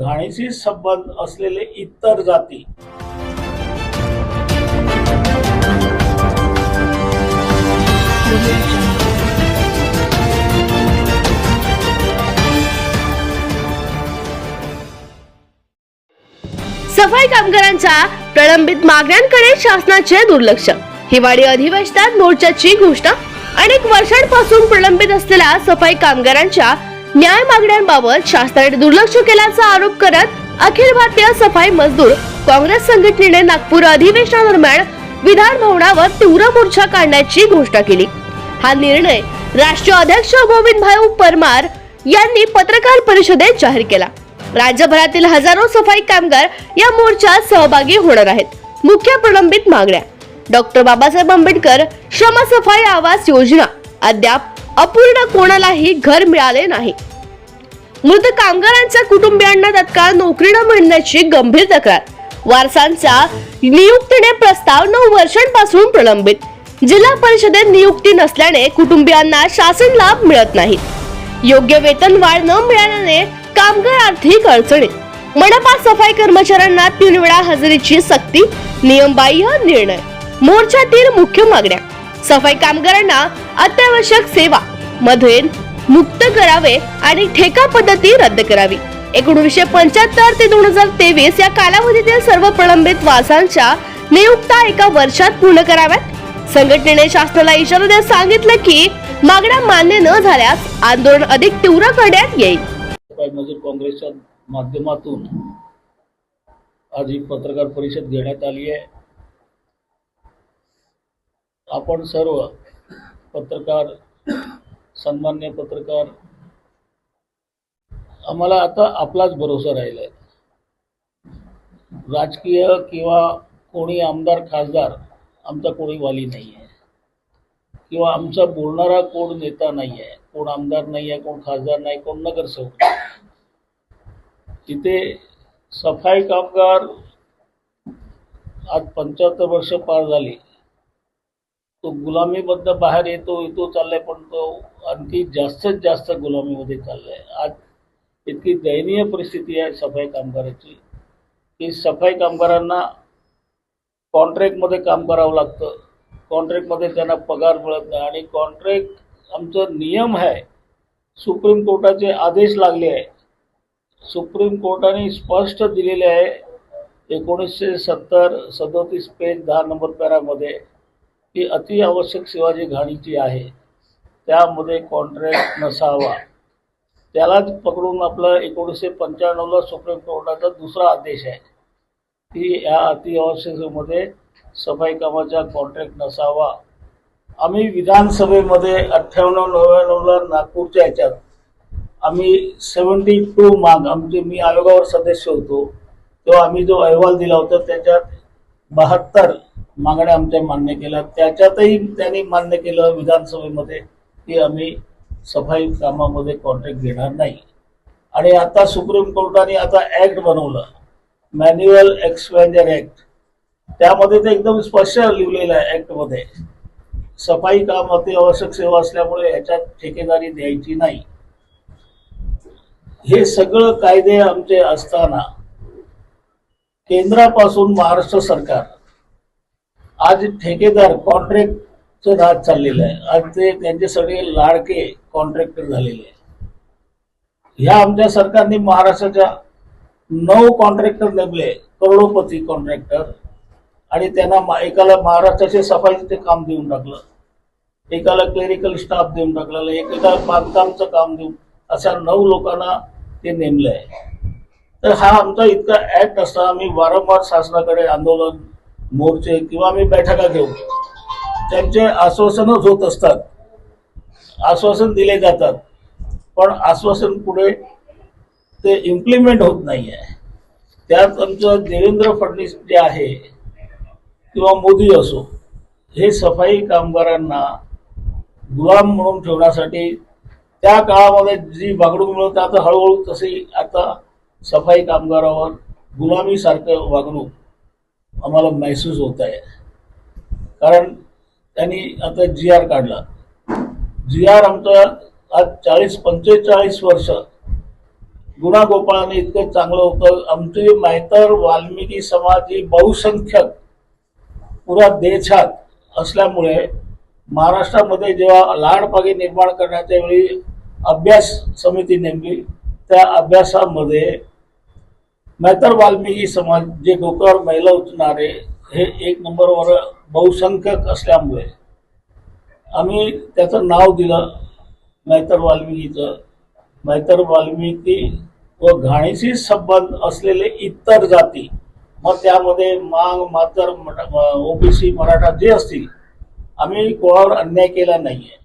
घाणीशी संबंध असलेले इतर जाती. सफाई कामगारांच्या प्रलंबित मागण्यांकडे शासनाचे दुर्लक्ष. हिवाळी अधिवेशनात मोर्चाची घोषणा. अनेक वर्षांपासून प्रलंबित असलेल्या सफाई कामगारांच्या न्याय मागण्यांबाबत शासनाने दुर्लक्ष केल्याचा आरोप करत अखिल भारतीय सफाई मजदूर काँग्रेस संघटनेने नागपूर अधिवेशनादरम्यान विधान भवनावर तीव्र मोर्चा काढण्याची घोषणा केली. हा निर्णय राष्ट्रीय अध्यक्ष गोविंद भाऊ परमार यांनी पत्रकार परिषदेत जाहीर केला. राज्यभरातील हजारो सफाई कामगार या मोर्चात सहभागी होणार आहेत. मुख्य प्रलंबित मागण्या. डॉक्टर बाबासाहेब आंबेडकर श्रमसफाई आवास योजना. अद्याप अपूर्ण कोणालाही घर मिळाले नाही. मृत कामगारांच्या कुटुंबियांना तत्काळ नोकरी न मिळण्याची गंभीर तक्रार. वारसांचा नियुक्तीने प्रस्ताव नऊ वर्षांपासून प्रलंबित. जिल्हा परिषदेत नियुक्ती नसल्याने कुटुंबियांना शासन लाभ मिळत नाही. योग्य वेतन वाढ न मिळाल्याने कामगार आर्थिक अडचणीत. मनपा सफाई कर्मचाऱ्यांना तीन वेळा हजेरीची सक्ती नियमबाह्य निर्णय. मोर्चातील मुख्य मागण्या. सफाई कामगारांना अत्यावश्यक सेवा. मध्ये मुक्त करावे आणि ठेका पद्धती रद्द करावी. एकोणीसशे पंच्याहत्तर ते दोन हजार तेवीस या कालावधीतील सर्व प्रलंबित वासांच्या नियुक्त्या एका वर्षात पूर्ण कराव्यात. संघटनेने शासनाला इशारा देत सांगितलं की मागण्या मान्य न झाल्यास आंदोलन अधिक तीव्र करण्यात येईल. मजूर काँग्रेसच्या माध्यमातून आज ही पत्रकार परिषद घेण्यात आली आहे. आपण सर्व पत्रकार सन्मान्य पत्रकार आम्हाला आता आपलाच भरोसा राहिला आहे राजकीय किंवा कोणी आमदार खासदार आमचा कोणी वाली नाही आहे किंवा आमचा बोलणारा कोण नेता नाही आहे कोण आमदार नाही आहे कोण खासदार नाही कोण नगरसेवक तिथे सफाई कामगार आज पंच्याहत्तर वर्ष पार झाली. तो गुलामीबद्दल बाहेर येतो येतो चाललाय पण तो आणखी जास्तीत जास्त गुलामीमध्ये चाललाय. आज इतकी दयनीय परिस्थिती आहे सफाई कामगाराची. की सफाई कामगारांना कॉन्ट्रॅक्टमध्ये काम करावं लागतं. कॉन्ट्रॅक्टमध्ये त्यांना पगार मिळत नाही. आणि कॉन्ट्रॅक्ट आमचं नियम आहे. सुप्रीम कोर्टाचे आदेश लागले आहे. सुप्रीम कोर्टाने स्पष्ट दिलेले आहे. एकोणीसशे सत्तर सदोतीस पेज दहा नंबर पॅरामध्ये की अति आवश्यक सेवा जी घाणीची आहे. त्यामध्ये कॉन्ट्रॅक्ट नसावा. त्यालाच पकडून आपलं एकोणीसशे पंच्याण्णवला सुप्रीम कोर्टाचा दुसरा आदेश आहे. की या अतिआवश्यक सफाई कामाचा कॉन्ट्रॅक्ट नसावा. आम्ही विधानसभेमध्ये अठ्ठ्याण्णव नव्याण्णवला नागपूरच्या ह्याच्यात आम्ही सेवन्टी टू माग आमचे मी आयोगावर सदस्य होतो. तेव्हा आम्ही जो अहवाल दिला होता त्याच्यात बहात्तर मागण्या आमच्या मान्य केल्या. त्याच्यातही त्यांनी मान्य केलं विधानसभेमध्ये की आम्ही सफाई कामामध्ये कॉन्ट्रॅक्ट घेणार नाही. आणि आता सुप्रीम कोर्टाने आता ऍक्ट बनवलं. मॅन्युअल एक्सपेंजर ऍक्ट त्यामध्ये ते एकदम स्पष्ट लिहिलेलं आहे ऍक्टमध्ये सफाई काम अति आवश्यक सेवा असल्यामुळे ह्याच्यात ठेकेदारी द्यायची नाही. हे सगळं कायदे आमचे असताना केंद्रापासून महाराष्ट्र सरकार आज ठेकेदार कॉन्ट्रॅक्टचं राज चाललेलं आहे. आज ते त्यांचे सगळे लाडके कॉन्ट्रॅक्टर झालेले आहे ह्या आमच्या सरकारने महाराष्ट्राच्या नऊ कॉन्ट्रॅक्टर नेमले करोडोपती कॉन्ट्रॅक्टर. आणि त्यांना मा- एकाला महाराष्ट्राचे सफाईचे काम देऊन टाकलं. एकाला क्लेरिकल स्टाफ देऊन टाकलेलं एकेकाला बांधकामचं काम देऊन अशा नऊ लोकांना ते नेमलं आहे. तर हा आमचा इतका ऍक्ट असताना आम्ही वारंवार शासनाकडे आंदोलन मोर्चे किंवा आम्ही बैठका घेऊ. त्यांचे आश्वासनच होत असतात. आश्वासन दिले जातात. पण आश्वासन पुढे ते इम्प्लिमेंट होत नाही आहे त्यात आमचं देवेंद्र फडणवीस जे आहे किंवा मोदी असो हे सफाई कामगारांना गुलाम म्हणून ठेवण्यासाठी त्या काळामध्ये जी वागणूक मिळत आता हळूहळू तशी आता सफाई कामगारावर गुलामीसारखं वागणूक आम्हाला महसूस होत आहे. कारण त्यांनी आता जी आर काढला. जी आर आमचा आज चाळीस पंचेचाळीस वर्ष गुणा गोपाळाने इतकं चांगलं होतं. आमची मैतर वाल्मिकी समाज ही बहुसंख्यक पुरा देशात असल्यामुळे महाराष्ट्रामध्ये जेव्हा लहानपागी निर्माण करण्याच्या वेळी अभ्यास समिती नेमली त्या अभ्यासामध्ये नाहीतर वाल्मिकी समाज जे डोक्यावर महिला उचलणारे हे एक नंबरवर बहुसंख्यक असल्यामुळे आम्ही त्याचं नाव दिलं नाहीतर वाल्मिकीचं. नाहीतर वाल्मिकी व घाणीशी संबंध असलेले इतर जाती मग त्यामध्ये मांग मातर ओबीसी मराठा जे असतील आम्ही कोणावर अन्याय केला नाही आहे